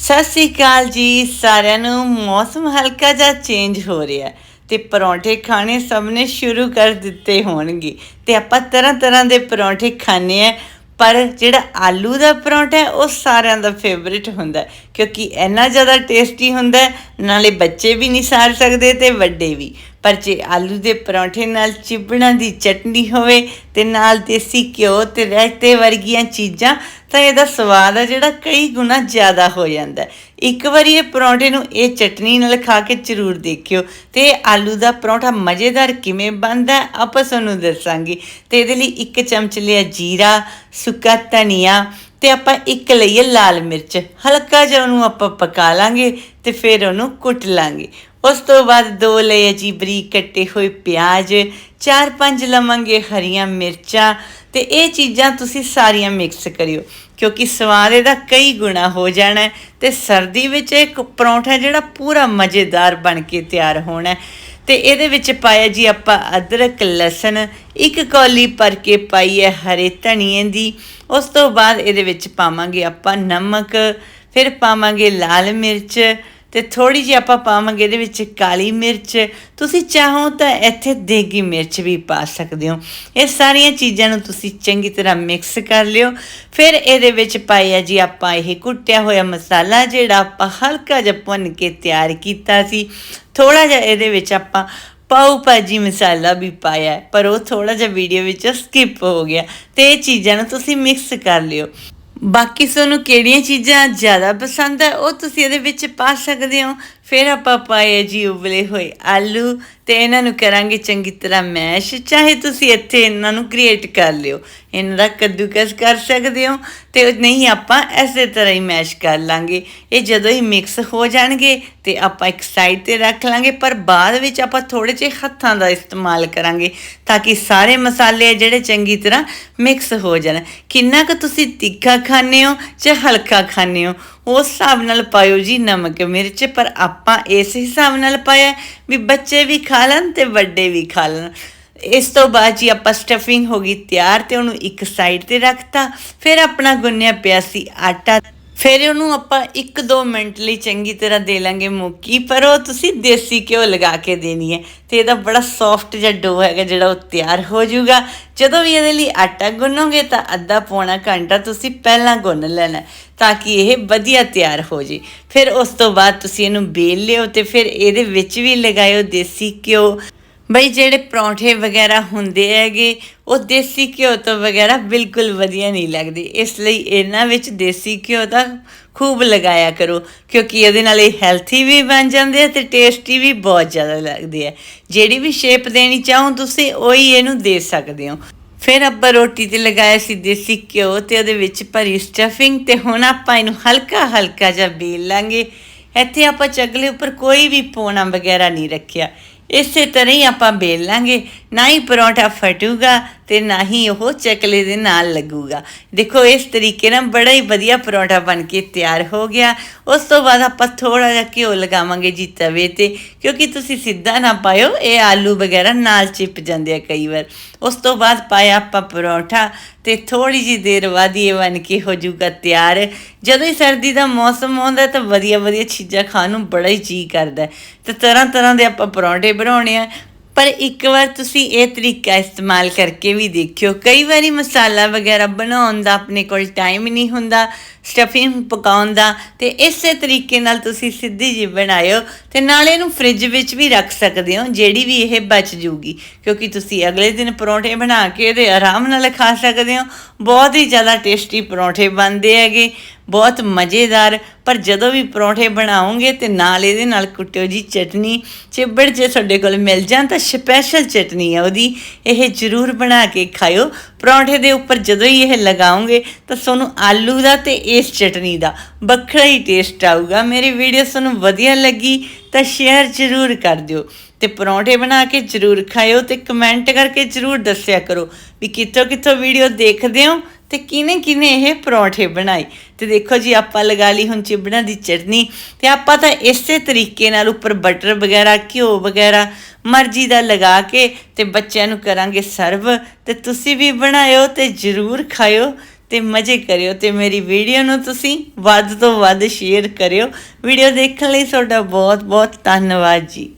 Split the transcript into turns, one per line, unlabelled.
ਸਤਿ ਸ੍ਰੀ ਅਕਾਲ ਜੀ, ਸਾਰਿਆਂ ਨੂੰ ਮੌਸਮ ਹਲਕਾ ਜਿਹਾ ਚੇਂਜ ਹੋ ਰਿਹਾ ਹੈ ਤੇ ਪਰੌਂਠੇ ਖਾਣੇ ਸਭ ਨੇ ਸ਼ੁਰੂ ਕਰ ਦਿੱਤੇ ਹੋਣਗੇ ਤੇ ਆਪਾਂ ਤਰ੍ਹਾਂ ਤਰ੍ਹਾਂ ਦੇ ਪਰੌਂਠੇ ਖਾਣੇ ਆ ਪਰ ਜਿਹੜਾ ਆਲੂ ਦਾ ਪਰੌਂਠਾ ਹੈ, ਉਹ ਸਾਰਿਆਂ ਦਾ ਫੇਵਰਿਟ ਹੁੰਦਾ ਕਿਉਂਕਿ ਇੰਨਾ ਜ਼ਿਆਦਾ ਟੇਸਟੀ ਹੁੰਦਾ ਨਾਲੇ ਬੱਚੇ ਵੀ ਨਹੀਂ ਸਾਰ ਸਕਦੇ ਤੇ ਵੱਡੇ ਵੀ। ਪਰ ਜੇ ਆਲੂ ਦੇ ਪਰੌਂਠੇ ਨਾਲ ਚਿਬੜਾਂ ਦੀ ਚਟਨੀ ਹੋਵੇ ਤੇ ਨਾਲ ਦੇਸੀ ਘਿਓ ਤੇ ਰਾਇਤੇ ਵਰਗੀਆਂ ਚੀਜ਼ਾਂ, ਤਾਂ ਇਹਦਾ ਸਵਾਦ ਆ ਜਿਹੜਾ ਕਈ ਗੁਣਾ ਜ਼ਿਆਦਾ ਹੋ ਜਾਂਦਾ। ਇੱਕ ਵਾਰੀ ਇਹ ਪਰੌਂਠੇ ਨੂੰ ਇਹ ਚਟਨੀ ਨਾਲ ਖਾ ਕੇ ਜ਼ਰੂਰ ਦੇਖਿਓ। ਤੇ ਇਹ ਆਲੂ ਦਾ ਪਰੌਂਠਾ ਮਜ਼ੇਦਾਰ ਕਿਵੇਂ ਬਣਦਾ ਆਪਾਂ ਤੁਹਾਨੂੰ ਦੱਸਾਂਗੇ। ਤੇ ਇਹਦੇ ਲਈ ਇੱਕ ਚਮਚ ਲਿਆ ਜੀਰਾ, ਸੁੱਕਾ ਧਨੀਆ ਤੇ ਆਪਾਂ ਇੱਕ ਲਈਏ ਲਾਲ ਮਿਰਚ। ਹਲਕਾ ਜਿਹਾ ਉਹਨੂੰ ਆਪਾਂ ਪਕਾ ਲਾਂਗੇ ਤੇ ਫਿਰ ਉਹਨੂੰ ਕੁੱਟ ਲਾਂਗੇ। ਉਸ ਤੋਂ ਬਾਅਦ ਦੋ ਲਏ ਜੀ ਬਰੀਕ ਕੱਟੇ ਹੋਏ ਪਿਆਜ਼, ਚਾਰ ਪੰਜ ਲਵਾਂਗੇ ਹਰੀਆਂ ਮਿਰਚਾਂ ਤੇ ਇਹ ਚੀਜ਼ਾਂ ਤੁਸੀਂ ਸਾਰੀਆਂ ਮਿਕਸ ਕਰਿਓ, ਕਿਉਂਕਿ ਸਵਾਦ ਇਹਦਾ ਕਈ ਗੁਣਾ ਹੋ ਜਾਣਾ ਹੈ ਤੇ ਸਰਦੀ ਵਿੱਚ ਇੱਕ ਪਰੌਂਠਾ ਜਿਹੜਾ ਪੂਰਾ ਮਜ਼ੇਦਾਰ ਬਣ ਕੇ ਤਿਆਰ ਹੋਣਾ ਤੇ ਇਹਦੇ ਵਿੱਚ ਪਾਇਆ ਜੀ ਆਪਾਂ ਅਦਰਕ, ਲਸਣ, ਇੱਕ ਕੌਲੀ ਭਰ ਕੇ ਪਾਈ ਹੈ ਹਰੇ ਧਨੀਏ ਦੀ। ਉਸ ਤੋਂ ਬਾਅਦ ਇਹਦੇ ਵਿੱਚ ਪਾਵਾਂਗੇ ਆਪਾਂ ਨਮਕ, ਫਿਰ ਪਾਵਾਂਗੇ ਲਾਲ ਮਿਰਚ ਤੇ ਥੋੜੀ ਜਿਹੀ ਆਪਾਂ ਪਾਵਾਂਗੇ ਇਹਦੇ ਵਿੱਚ ਕਾਲੀ ਮਿਰਚ। ਤੁਸੀਂ ਚਾਹੋ ਤਾਂ ਇੱਥੇ ਦੇਗੀ ਮਿਰਚ ਵੀ ਪਾ ਸਕਦੇ ਹੋ। ਇਹ ਸਾਰੀਆਂ ਚੀਜ਼ਾਂ ਨੂੰ ਤੁਸੀਂ ਚੰਗੀ ਤਰ੍ਹਾਂ ਮਿਕਸ ਕਰ ਲਿਓ। ਫਿਰ ਇਹਦੇ ਵਿੱਚ ਪਾਇਆ ਜੀ ਆਪਾਂ ਇਹ ਕੁੱਟਿਆ ਹੋਇਆ ਮਸਾਲਾ ਜਿਹੜਾ ਆਪਾਂ ਹਲਕਾ ਜਿਹਾ ਭੁੰਨ ਕੇ ਤਿਆਰ ਕੀਤਾ ਸੀ। ਥੋੜਾ ਜਿਹਾ ਇਹਦੇ ਵਿੱਚ ਆਪਾਂ ਪਾਉ ਭਾਜੀ ਮਸਾਲਾ ਵੀ ਪਾਇਆ, ਪਰ ਉਹ ਥੋੜਾ ਜਿਹਾ ਵੀਡੀਓ ਵਿੱਚ ਸਕਿਪ ਹੋ ਗਿਆ। ਤੇ ਇਹ ਚੀਜ਼ਾਂ ਨੂੰ ਤੁਸੀਂ ਮਿਕਸ ਕਰ ਲਿਓ। ਬਾਕੀ ਤੁਹਾਨੂੰ ਕਿਹੜੀਆਂ ਚੀਜ਼ਾਂ ਜ਼ਿਆਦਾ ਪਸੰਦ ਹੈ ਉਹ ਤੁਸੀਂ ਇਹਦੇ ਵਿੱਚ ਪਾ ਸਕਦੇ ਹੋ। ਫਿਰ ਆਪਾਂ ਪਾਏ ਜੀ ਉਬਲੇ ਹੋਏ ਆਲੂ ਤੇ ਇਹਨਾਂ ਨੂੰ ਕਰਾਂਗੇ ਚੰਗੀ ਤਰ੍ਹਾਂ ਮੈਸ਼। ਚਾਹੇ ਤੁਸੀਂ ਇੱਥੇ ਇਹਨਾਂ ਨੂੰ ਕ੍ਰੀਏਟ ਕਰ ਲਿਓ। ਇਹਨਾਂ ਦਾ ਕੱਦੂਕਸ ਕਰ ਸਕਦੇ ਹੋ ਤੇ ਨਹੀਂ, ਆਪਾਂ ਐਸੇ ਤਰ੍ਹਾਂ ਹੀ ਮੈਸ਼ ਕਰ ਲਾਂਗੇ। ਇਹ ਜਦੋਂ ਹੀ ਮਿਕਸ ਹੋ ਜਾਣਗੇ ਤੇ ਆਪਾਂ ਇੱਕ ਸਾਈਡ ਤੇ ਰੱਖ ਲਾਂਗੇ, ਪਰ ਬਾਅਦ ਵਿੱਚ ਆਪਾਂ ਥੋੜੇ ਜਿਹੇ ਹੱਥਾਂ ਦਾ ਇਸਤੇਮਾਲ ਕਰਾਂਗੇ ਤਾਂ ਕਿ ਸਾਰੇ ਮਸਾਲੇ ਆ ਜਿਹੜੇ ਚੰਗੀ ਤਰ੍ਹਾਂ ਮਿਕਸ ਹੋ ਜਾਣ। ਕਿੰਨਾ ਕੁ ਤੁਸੀਂ ਤਿੱਖਾ ਖਾਣੇ ਹੋ ਜਾਂ ਹਲਕਾ ਖਾਣੇ ਹੋ? ਉਸ ਹਿਸਾਬ ਨਾਲ ਪਾਇਓ ਜੀ ਨਮਕ ਮਿਰਚ, ਪਰ ਆਪਾਂ ਇਸ ਹਿਸਾਬ ਨਾਲ ਪਾਇਆ ਵੀ ਬੱਚੇ ਵੀ ਖਾ ਲੈਣ ਤੇ ਵੱਡੇ ਵੀ ਖਾ ਲੈਣ। ਇਸ ਤੋਂ ਬਾਅਦ ਜੀ ਆਪਾਂ ਸਟਫਿੰਗ ਹੋ ਗਈ ਤਿਆਰ ਤੇ ਉਹਨੂੰ ਇੱਕ ਸਾਈਡ ਤੇ ਰੱਖਤਾ। ਫਿਰ ਆਪਣਾ ਗੁੰਨਿਆ ਪਿਆ ਸੀ ਆਟਾ। ਫਿਰ ਉਹਨੂੰ ਆਪਾਂ 1-2 ਮਿੰਟ ਲਈ ਚੰਗੀ ਤਰ੍ਹਾਂ ਦੇ ਲਾਂਗੇ ਮੁੱਕੀ, ਪਰ ਉਹ ਤੁਸੀਂ ਦੇਸੀ ਘਿਓ ਲਗਾ ਕੇ ਦੇਣੀ ਹੈ ਤੇ ਇਹਦਾ ਬੜਾ ਸੌਫਟ ਜਿਹਾ ਡੋ ਹੈਗਾ ਜਿਹੜਾ ਉਹ ਤਿਆਰ ਹੋ ਜਾਊਗਾ। ਜਦੋਂ ਵੀ ਇਹਦੇ ਲਈ ਆਟਾ ਗੁੰਨੋਗੇ ਤਾਂ ਅੱਧਾ ਪੌਣਾ ਘੰਟਾ ਤੁਸੀਂ ਪਹਿਲਾਂ ਗੁੰਨ ਲੈਣਾ ਤਾਂ ਕਿ ਇਹ ਵਧੀਆ ਤਿਆਰ ਹੋ ਜੇ ਫਿਰ ਉਸ ਤੋਂ ਬਾਅਦ ਤੁਸੀਂ ਇਹਨੂੰ ਬੇਲ ਲਿਓ ਤੇ ਫਿਰ ਇਹਦੇ ਵਿੱਚ ਵੀ ਲਗਾਇਓ ਦੇਸੀ ਘਿਓ। ਬਈ ਜਿਹੜੇ ਪਰੌਂਠੇ ਵਗੈਰਾ ਹੁੰਦੇ ਹੈਗੇ, ਉਹ ਦੇਸੀ ਘਿਓ ਤੋਂ ਵਗੈਰਾ ਬਿਲਕੁਲ ਵਧੀਆ ਨਹੀਂ ਲੱਗਦੇ। ਇਸ ਲਈ ਇਹਨਾਂ ਵਿੱਚ ਦੇਸੀ ਘਿਓ ਦਾ ਖੂਬ ਲਗਾਇਆ ਕਰੋ, ਕਿਉਂਕਿ ਇਹਦੇ ਨਾਲ ਇਹ ਹੈਲਥੀ ਵੀ ਬਣ ਜਾਂਦੇ ਆ ਤੇ ਟੇਸਟੀ ਵੀ ਬਹੁਤ ਜ਼ਿਆਦਾ ਲੱਗਦੇ ਆ। ਜਿਹੜੀ ਵੀ ਸ਼ੇਪ ਦੇਣੀ ਚਾਹੋ ਤੁਸੀਂ, ਉਹੀ ਇਹਨੂੰ ਦੇ ਸਕਦੇ ਹੋ। ਫਿਰ ਆਪਾਂ ਰੋਟੀ ਤੇ ਲਗਾਇਆ ਸੀ ਦੇਸੀ ਘਿਓ ਤੇ ਉਹਦੇ ਵਿੱਚ ਭਰੀ ਸਟਫਿੰਗ ਤੇ ਹੁਣ ਆਪਾਂ ਇਹਨੂੰ ਹਲਕਾ ਹਲਕਾ ਜਿਹਾ ਬੇਲ ਲਾਂਗੇ। ਇੱਥੇ ਆਪਾਂ ਚਗਲੇ ਉੱਪਰ ਕੋਈ ਵੀ ਪੋਣਾ ਵਗੈਰਾ ਨਹੀਂ ਰੱਖਿਆ। ਇਸੇ ਤਰ੍ਹਾਂ ਹੀ ਆਪਾਂ ਬੇਲ ਲਾਂਗੇ। ਨਾ ਹੀ ਪਰੌਂਠਾ ਫਟੂਗਾ ਤੇ ਨਾ ਹੀ ਉਹ ਚਕਲੇ ਦੇ ਨਾਲ ਲੱਗੂਗਾ। ਦੇਖੋ, ਇਸ ਤਰੀਕੇ ਨਾਲ ਬੜਾ ਹੀ ਵਧੀਆ ਪਰੌਂਠਾ ਬਣ ਕੇ ਤਿਆਰ ਹੋ ਗਿਆ। ਉਸ ਤੋਂ ਬਾਅਦ ਆਪਾਂ ਥੋੜਾ ਜਿਹਾ ਘਿਓ ਲਗਾਵਾਂਗੇ ਜੀ ਤਵੇ ਤੇ, ਕਿਉਂਕਿ ਤੁਸੀਂ ਸਿੱਧਾ ਨਾ ਪਾਇਓ, ਇਹ ਆਲੂ ਵਗੈਰਾ ਨਾਲ ਚਿਪ ਜਾਂਦੇ ਆ ਕਈ ਵਾਰ। ਉਸ ਤੋਂ ਬਾਅਦ ਪਾਇਆ ਆਪਾਂ ਪਰੌਂਠਾ ਤੇ ਥੋੜੀ ਜੀ ਦੇਰ ਬਾਅਦ ਹੀ ਇਹ ਬਣ ਕੇ ਹੋ ਜਾਊਗਾ ਤਿਆਰ। ਜਦੋਂ ਹੀ ਸਰਦੀ ਦਾ ਮੌਸਮ ਆਉਂਦਾ ਤਾਂ ਵਧੀਆ ਵਧੀਆ ਚੀਜ਼ਾਂ ਖਾਣ ਨੂੰ ਬੜਾ ਹੀ ਜੀ ਕਰਦਾ। ਹੈ। ਤੇ ਤਰ੍ਹਾਂ ਤਰ੍ਹਾਂ ਦੇ ਆਪਾਂ ਪਰੌਂਠੇ ਬਣਾਉਣੇ ਆ। ਪਰ ਇੱਕ ਵਾਰ ਤੁਸੀਂ ਇਹ ਤਰੀਕਾ ਇਸਤੇਮਾਲ ਕਰਕੇ ਵੀ ਦੇਖਿਓ। ਕਈ ਵਾਰੀ ਮਸਾਲਾ ਵਗੈਰਾ ਬਣਾਉਣ ਦਾ ਆਪਣੇ ਕੋਲ ਟਾਈਮ ਨਹੀਂ ਹੁੰਦਾ ਸਟਫਿੰਗ ਪਕਾਉਣ ਦਾ। ਤੇ ਇਸੇ ਤਰੀਕੇ ਨਾਲ ਤੁਸੀਂ ਸਿੱਧੀ ਜੀ ਬਣਾਇਓ ਤੇ ਨਾਲ ਇਹਨੂੰ ਫ੍ਰਿਜ ਵਿੱਚ ਵੀ ਰੱਖ ਸਕਦੇ ਹੋ, ਜਿਹੜੀ ਵੀ ਇਹ ਬਚ ਜੂਗੀ। ਕਿਉਂਕਿ ਤੁਸੀਂ ਅਗਲੇ ਦਿਨ ਪਰੌਂਠੇ ਬਣਾ ਕੇ ਇਹਦੇ ਆਰਾਮ ਨਾਲ ਖਾ ਸਕਦੇ ਹੋ। ਬਹੁਤ ਹੀ ਜ਼ਿਆਦਾ ਟੇਸਟੀ ਪਰੌਂਠੇ ਬਣਦੇ ਹੈਗੇ। ਬਹੁਤ ਮਜ਼ੇਦਾਰ। ਪਰ ਜਦੋਂ ਵੀ ਪਰੌਂਠੇ ਬਣਾਓਗੇ ਤੇ ਨਾਲ ਇਹਦੇ ਨਾਲ ਕੁੱਟਿਓ ਜੀ ਚਟਨੀ। ਚਿੱਬੜ ਜੇ ਤੁਹਾਡੇ ਕੋਲ ਮਿਲ ਜਾਣ ਤਾਂ ਸਪੈਸ਼ਲ ਚਟਨੀ ਹੈ ਉਹਦੀ। ਇਹ ਜ਼ਰੂਰ ਬਣਾ ਕੇ ਖਾਇਓ। ਪਰੌਂਠੇ ਦੇ ਉੱਪਰ ਜਦੋਂ ਹੀ ਇਹ ਲਗਾਓਗੇ ਤਾਂ ਤੁਹਾਨੂੰ ਆਲੂ ਦਾ ਤੇ ਇਸ ਚਟਨੀ ਦਾ ਵੱਖਰਾ ਹੀ ਟੇਸਟ ਆਊਗਾ। ਮੇਰੀ ਵੀਡੀਓ ਤੁਹਾਨੂੰ ਵਧੀਆ ਲੱਗੀ ਤਾਂ ਸ਼ੇਅਰ ਜ਼ਰੂਰ ਕਰ ਦਿਓ। ਤੇ ਪਰੌਂਠੇ ਬਣਾ ਕੇ ਜ਼ਰੂਰ ਖਾਇਓ ਤੇ ਕਮੈਂਟ ਕਰਕੇ ਜ਼ਰੂਰ ਦੱਸਿਆ ਕਰੋ ਵੀ ਕਿੱਥੋਂ ਕਿੱਥੋਂ ਵੀਡੀਓ ਦੇਖਦੇ ਹੋ ਤੇ ਕਿਨੇ ਕਿਨੇ ਇਹ ਪਰੌਂਠੇ ਬਣਾਏ? ਤੇ ਦੇਖੋ ਜੀ, ਆਪਾਂ ਲਗਾ ਲਈ ਹੁਣ ਚਿਬੜਾਂ ਦੀ ਚਟਨੀ ਤੇ ਆਪਾਂ ਤਾਂ ਇਸੇ ਤਰੀਕੇ ਨਾਲ ਉੱਪਰ ਬਟਰ ਵਗੈਰਾ, ਘਿਓ ਵਗੈਰਾ ਮਰਜ਼ੀ ਦਾ ਲਗਾ ਕੇ ਤੇ ਬੱਚਿਆਂ ਨੂੰ ਕਰਾਂਗੇ ਸਰਵ। ਤੇ ਤੁਸੀਂ ਵੀ ਬਣਾਇਓ ਤੇ ਜਰੂਰ ਖਾਇਓ ਤੇ ਮਜ਼ੇ ਕਰਿਓ ਤੇ ਮੇਰੀ ਵੀਡੀਓ ਨੂੰ ਤੁਸੀਂ ਵੱਧ ਤੋਂ ਵੱਧ ਸ਼ੇਅਰ ਕਰਿਓ। ਵੀਡੀਓ ਦੇਖਣ ਲਈ ਤੁਹਾਡਾ ਬਹੁਤ ਬਹੁਤ ਧੰਨਵਾਦ ਜੀ।